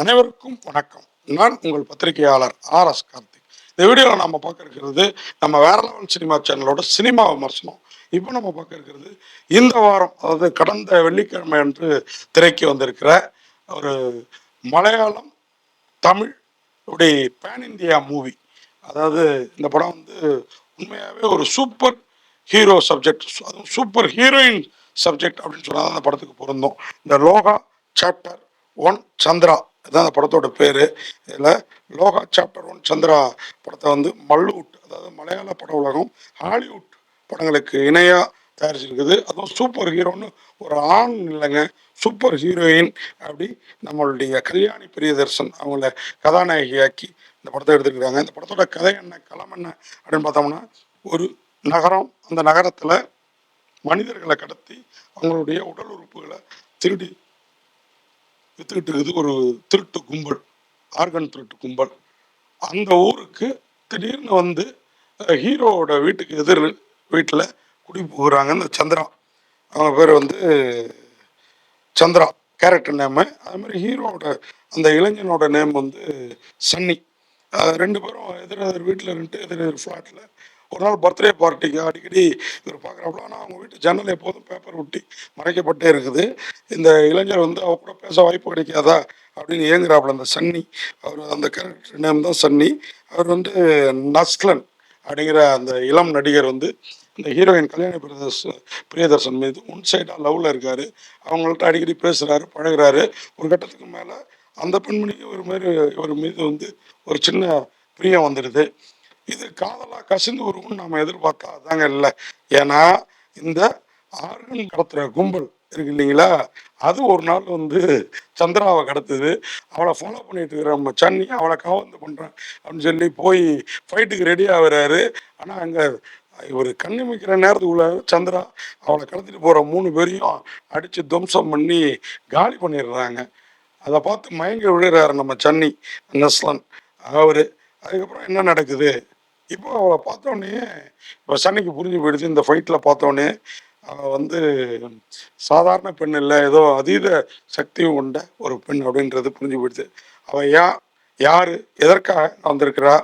அனைவருக்கும் வணக்கம். நான் உங்கள் பத்திரிகையாளர் ஆர் எஸ் கார்த்திக். இந்த வீடியோவில் நம்ம பார்க்க இருக்கிறது நம்ம வேற லெவல் சினிமா சேனலோட சினிமா விமர்சனம். இப்போ நம்ம பார்க்க இருக்கிறது இந்த வாரம் அதாவது கடந்த வெள்ளிக்கிழமை அன்று திரைக்கு வந்திருக்கிற ஒரு மலையாளம் தமிழ் உடைய பேன் இந்தியா மூவி அதாவது இந்த படம் வந்து உண்மையாகவே ஒரு சூப்பர் ஹீரோ சப்ஜெக்ட் அதுவும் சூப்பர் ஹீரோயின் சப்ஜெக்ட் அப்படின்னு சொன்னால் அந்த படத்துக்கு பொருந்தோம். இந்த லோகா சாப்டர் ஒன் சந்திரா. அதுதான் அந்த படத்தோட பேர். இதில் லோகா சாப்டர் ஒன் சந்திரா படத்தை வந்து மல்லுவுட் அதாவது மலையாள பட உலகம் ஹாலிவுட் படங்களுக்கு இணையாக தயாரிச்சிருக்குது. அதுவும் சூப்பர் ஹீரோன்னு ஒரு ஆண் இல்லைங்க சூப்பர் ஹீரோயின் அப்படி நம்மளுடைய கல்யாணி பிரியதர்சன் அவங்கள கதாநாயகியாக்கி இந்த படத்தை எடுத்துருக்குறாங்க. இந்த படத்தோட கதை என்ன களம் என்ன அப்படின்னு பார்த்தோம்னா ஒரு நகரம் அந்த நகரத்தில் மனிதர்களை கடத்தி அவங்களுடைய உடல் உறுப்புகளை திருடி வித்துக்கிட்டு இருக்குது. ஒரு திருட்டு கும்பல் ஆர்கன் திருட்டு கும்பல். அந்த ஊருக்கு திடீர்னு வந்து ஹீரோவோட வீட்டுக்கு எதிர் வீட்டில் குடி போகிறாங்க இந்த சந்திரா. அவங்க பேர் வந்து சந்திரா. கேரக்டர் நேமு அது மாதிரி ஹீரோவோட அந்த இளைஞனோட நேம் வந்து சன்னி. ரெண்டு பேரும் எதிர் எதிர் வீட்டில் இருந்துட்டு எதிர் எதிர் ஃப்ளாட்டில் ஒரு நாள் பர்த்டே பார்ட்டிக்கு அடிக்கடி இவர் பார்க்குறாப்புல ஆனால் அவங்க வீட்டு ஜன்னல் எப்போதும் பேப்பர் ஒட்டி மறைக்கப்பட்டே இருக்குது. இந்த இளைஞர் வந்து அவ கூட பேச வாய்ப்பு கிடைக்காதா அப்படின்னு ஏங்குறாப்புல. அந்த சன்னி அவர் அந்த கேரக்டர் நேம் தான் சன்னி. அவர் வந்து நஸ்லன் அப்படிங்கிற அந்த இளம் நடிகர் வந்து இந்த ஹீரோயின் கல்யாண பிரதர்ஸ் பிரியதர்சன் மீது ஒன் சைடாக லவ்வில் இருக்கார். அவங்கள்ட்ட அடிக்கடி பேசுகிறாரு பழகுறாரு. ஒரு கட்டத்துக்கு மேலே அந்த பெண்மணிக்கு ஒரு மாதிரி இவர் மீது வந்து ஒரு சின்ன பிரியம் வந்துடுது. இது காதலாக கசிந்து வரும்னு நம்ம எதிர்பார்த்தா அதாங்க இல்லை. ஏன்னா இந்த ஆர்கன் கடத்துகிற கும்பல் இருக்கு இல்லைங்களா? அது ஒரு நாள் வந்து சந்திராவை கடத்துது. அவளை ஃபாலோ பண்ணிட்டு இருக்கிற நம்ம சன்னி அவளை காவந்து பண்ணுறான் அப்படின்னு சொல்லி போய் ஃபைட்டுக்கு ரெடி ஆகுறாரு. ஆனால் அங்கே இவர் கண்ணிமிக்கிற நேரத்துக்குள்ள சந்திரா அவளை கடத்திட்டு போகிற மூணு பேரையும் அடித்து துவம்சம் பண்ணி காலி பண்ணிடுறாங்க. அதை பார்த்து மயங்கி விழுறாரு நம்ம சன்னி நெஸ்லன் அவர். அதுக்கப்புறம் என்ன நடக்குது? இப்போ அவளை பார்த்தோன்னே இப்போ சன்னிக்கு புரிஞ்சு போயிடுச்சு. இந்த ஃபைட்டில் பார்த்தோன்னே அவள் வந்து சாதாரண பெண் இல்லை ஏதோ அதீத சக்தியும் கொண்ட ஒரு பெண் அப்படின்றது புரிஞ்சு போயிடுச்சு. அவள் யா யார்? எதற்காக வந்திருக்கிறா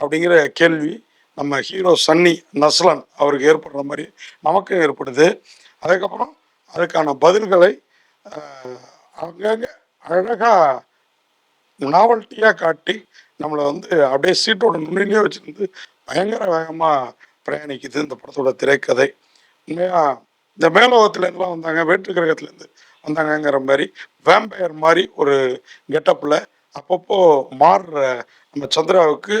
அப்படிங்கிற கேள்வி நம்ம ஹீரோ சன்னி நஸ்லன் அவருக்கு ஏற்படுற மாதிரி நமக்கும் ஏற்படுது. அதுக்கப்புறம் அதுக்கான பதில்களை அங்கங்கே அழகாக நாவல்ட்டியாக காட்டி நம்மளை வந்து அப்படியே சீட்டோட நுண்ணிலே வச்சுருந்து பயங்கர வேகமாக பிரயாணிக்குது இந்த படத்தோட திரைக்கதை. உண்மையாக இந்த மேலோகத்துலேருந்துலாம் வந்தாங்க வேற்று கிரகத்துலேருந்து வந்தாங்கங்கிற மாதிரி வேம்பயர் மாதிரி ஒரு கெட்டப்பில் அப்பப்போ மாறுற நம்ம சந்திராவுக்கு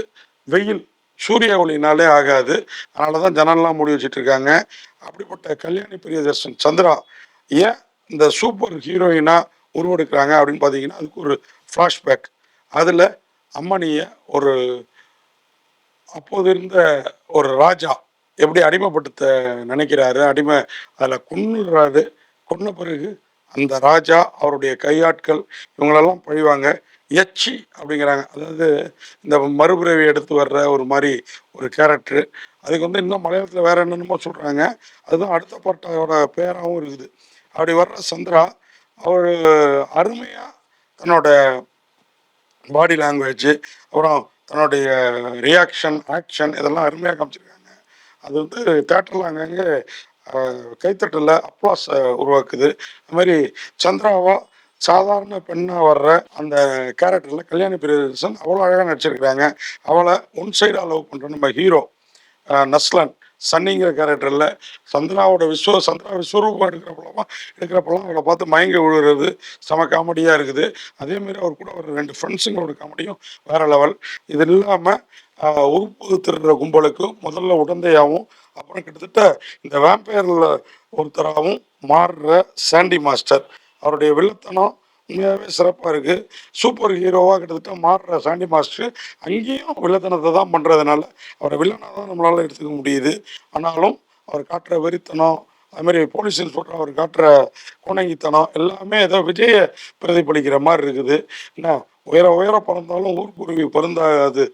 வெயில் சூரிய ஒளினாலே ஆகாது. அதனால தான் ஜனல்லாம் மூடி வச்சுட்டு இருக்காங்க அப்படிப்பட்ட கல்யாணி பிரியதர்ஷன் சந்திரா ஏன் இந்த சூப்பர் ஹீரோயினாக உருவெடுக்கிறாங்க அப்படின்னு பார்த்தீங்கன்னா அதுக்கு ஒரு ஃப்ளாஷ்பேக் அதில் அம்மனியை ஒரு அப்போது இருந்த ஒரு ராஜா எப்படி அடிமைப்படுத்த நினைக்கிறாரு? அடிமை அதில் கொன்னுறாரு கொன்ன பிறகு அந்த ராஜா அவருடைய கையாட்கள் இவங்களெல்லாம் பழிவாங்க. எச்சி அப்படிங்கிறாங்க. அதாவது இந்த மறுபிறவி எடுத்து வர்ற ஒரு மாதிரி ஒரு கேரக்டர் அதுக்கு வந்து இன்னும் மலையாளத்தில் வேற என்னென்னமோ சொல்கிறாங்க அதுதான் அடுத்த பாட்டோட பேராகவும் இருக்குது. அப்படி வர்ற சந்திரா அவர் அருமையாக தன்னோட பாடி லாங்குவேஜ் அப்புறம் தன்னுடைய ரியாக்ஷன் ஆக்ஷன் இதெல்லாம் அருமையாக காமிச்சிருக்காங்க. அது வந்து தேட்டரில் அங்கங்கே கைத்தட்டலில் அப்ளாஸ் உருவாக்குது. அது மாதிரி சந்திராவா சாதாரண பெண்ணாக வர்ற அந்த கேரக்டரில் கல்யாணி பிரியதர்சன் அவ்வளோ அழகாக நடிச்சிருக்கிறாங்க. அவளை ஒன் சைடாக லவ் பண்ணுற நம்ம ஹீரோ நஸ்லன். சன்னிங்கிற கேரக்டரில் சந்திராவோட விஸ்வ சந்திரா விஸ்வரூபம் எடுக்கிறப்ப எடுக்கிறப்பல்லாம் அவரை பார்த்து மயங்கி விழுகிறது செம காமெடியாக இருக்குது. அதேமாரி அவர் கூட ஒரு ரெண்டு ஃப்ரெண்ட்ஸுங்களோட காமெடியும் வேற லெவல் இது இல்லாமல் உறுப்பு திருடுற கும்பலுக்கு முதல்ல உடந்தையாகவும் அப்புறம் கிட்டத்தட்ட இந்த வேம்பயரில் ஒருத்தராகவும் மாறுற சாண்டி மாஸ்டர் அவருடைய வில்லத்தனம் உண்மையாகவே சிறப்பாக இருக்குது சூப்பர் ஹீரோவாக கிட்டத்தட்ட மாறுற சாண்டி மாஸ்டர் அங்கேயும் வில்லத்தனத்தை தான் பண்ணுறதுனால அவரை வில்லனாக தான் நம்மளால் எடுத்துக்க முடியுது. ஆனாலும் அவர் காட்டுற வெறித்தனம் அதுமாரி போலீஸ் இன்ஸ்பெக்டர் அவர் காட்டுற கோணங்கித்தனம் எல்லாமே ஏதோ விஜயை பிரதிபலிக்கிற மாதிரி இருக்குது. என்ன? உயர உயர பிறந்தாலும் ஊர்க்குருவி பொருந்தாது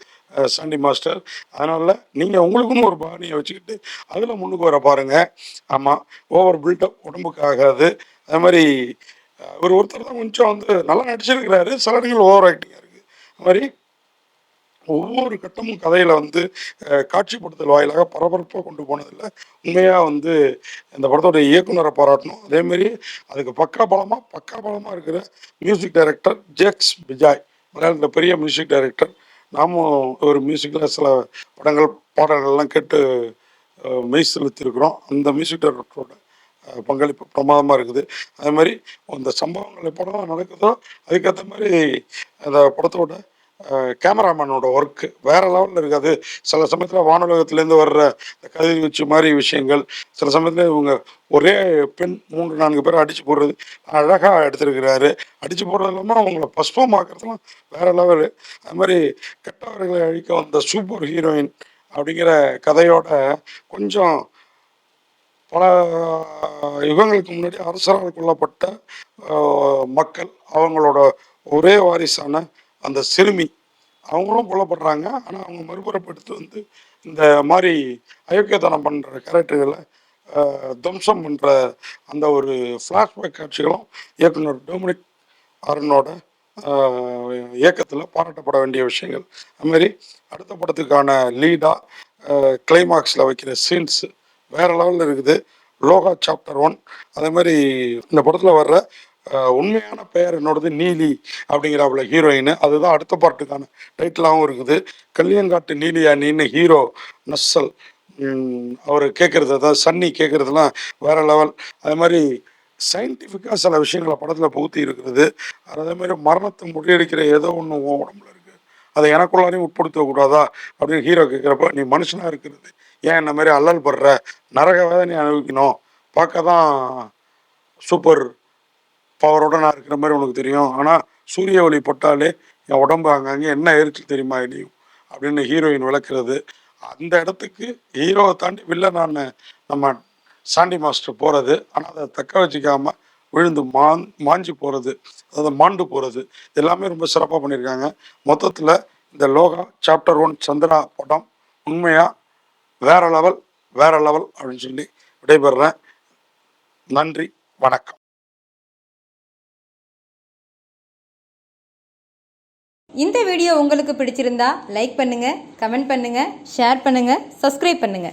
சாண்டி மாஸ்டர். அதனால் நீங்கள் உங்களுக்குன்னு ஒரு பாணியை வச்சுக்கிட்டு அதில் முன்னுக்கு வர பாருங்கள் ஆமாம் ஓவர் பில்டப் உடம்புக்கு ஆகாது. அது மாதிரி இவர் ஒருத்தர் தான் கொஞ்சம் வந்து நல்லா நடிச்சிருக்கிறாரு. சில இடங்கள் ஓவர் ஆக்டிங்காக இருக்குது அது மாதிரி ஒவ்வொரு கட்டமும் கதையில் வந்து காட்சிப்படுத்தல் வாயிலாக பரபரப்பாக கொண்டு போனதில் உண்மையாக வந்து இந்த படத்தோட இயக்குனரை பாராட்டணும். அதேமாரி அதுக்கு பக்கா பலமாக பக்கா பலமாக இருக்கிற மியூசிக் டைரக்டர் ஜேக்ஸ் பிஜாய் மலையாளத்தில் பெரிய மியூசிக் டைரக்டர் நாமும் ஒரு மியூசிக்கில் சில படங்கள் பாடல்கள்லாம் கேட்டு மெய் செலுத்தியிருக்கிறோம். அந்த மியூசிக் டைரக்டரோட பங்களிப்பு பிரமாதமாக இருக்குது. அதே மாதிரி அந்த சம்பவங்கள் படம் நடக்குதோ அதுக்கேற்ற மாதிரி அந்த படத்தோட கேமராமேனோட ஒர்க்கு வேற லெவலில் இருக்காது. சில சமயத்தில் வானுலகத்துலேருந்து வர்ற இந்த கதிர்வீச்சு மாதிரி விஷயங்கள் சில சமயத்தில் இவங்க ஒரே பெண் மூன்று நான்கு பேர் அடித்து போடுறது அழகாக எடுத்திருக்கிறாரு. அடித்து போடுறது இல்லாமல் அவங்கள பஸ்பமாக்குறதுலாம் வேற லெவலு அது மாதிரி கெட்டவர்களை அழிக்க வந்த சூப்பர் ஹீரோயின் அப்படிங்கிற கதையோட கொஞ்சம் பல யுகங்களுக்கு முன்னாடி அரசரால் கொல்லப்பட்ட மக்கள் அவங்களோட ஒரே வாரிசான அந்த சிறுமி அவங்களும் கொல்லப்படுறாங்க. ஆனால் அவங்க மறுபுறப்படுத்து வந்து இந்த மாதிரி அயோக்கியத்தனம் பண்ணுற கேரக்டர்களை துவம்சம் பண்ணுற அந்த ஒரு ஃப்ளாஷ்பேக் காட்சிகளும் இயக்குனர் டொமினிக் அருணோட இயக்கத்தில் பாராட்டப்பட வேண்டிய விஷயங்கள். அதுமாரி அடுத்த படத்துக்கான லீடாக கிளைமாக்ஸில் வைக்கிற சீன்ஸு வேற லெவலில் இருக்குது. லோகா சாப்டர் ஒன் அதே மாதிரி இந்த படத்தில் வர்ற உண்மையான பெயர் என்னோடது நீலி அப்படிங்கிறாப்புல ஹீரோயின் அதுதான் அடுத்த பாட்டுக்கான டைட்டிலாகவும் இருக்குது. கல்யாங்காட்டு நீலியா நீன்னு ஹீரோ நஸ்ஸல். அவர் கேட்குறது அதான் சன்னி கேட்குறதுலாம் வேற லெவல் அதே மாதிரி சயின்டிஃபிக்காக சில விஷயங்களை படத்தில் புகுத்தி இருக்கிறது. அதே மாதிரி மரணத்தை முறியடிக்கிற ஏதோ ஒன்று உன் உடம்புல இருக்குது அதை எனக்குள்ளாரையும் உட்படுத்தக்கூடாதா அப்படின்னு ஹீரோ கேட்குறப்ப நீ மனுஷனாக இருக்கிறது. ஏன் இந்த மாதிரி அல்லல் படுற? நரக வேதனை அனுபவிக்கணும். பார்க்க தான் சூப்பர் பவரோட நான் இருக்கிற மாதிரி உனக்கு தெரியும். ஆனால் சூரிய ஒளி போட்டாலே என் உடம்பு அங்கங்கே என்ன எரிச்சல் தெரியுமா இனியும் அப்படின்னு ஹீரோயின் விளக்குறது. அந்த இடத்துக்கு ஹீரோவை தாண்டி வில்ல நான் நம்ம சாண்டி மாஸ்டர் போகிறது ஆனால் அதை தக்க வச்சுக்காமல் விழுந்து மான் மாஞ்சி போகிறது அதாவது மாண்டு போகிறது எல்லாமே ரொம்ப சிறப்பாக பண்ணியிருக்காங்க. மொத்தத்தில் இந்த லோகா சாப்டர் ஒன் சந்திரா படம் உண்மையாக வேற லெவல் வேற லெவல் அப்படின்னு சொல்லி விடைபெறுறேன். நன்றி வணக்கம். இந்த வீடியோ உங்களுக்கு பிடிச்சிருந்தா லைக் பண்ணுங்க கமெண்ட் பண்ணுங்க ஷேர் பண்ணுங்க சப்ஸ்கிரைப் பண்ணுங்க.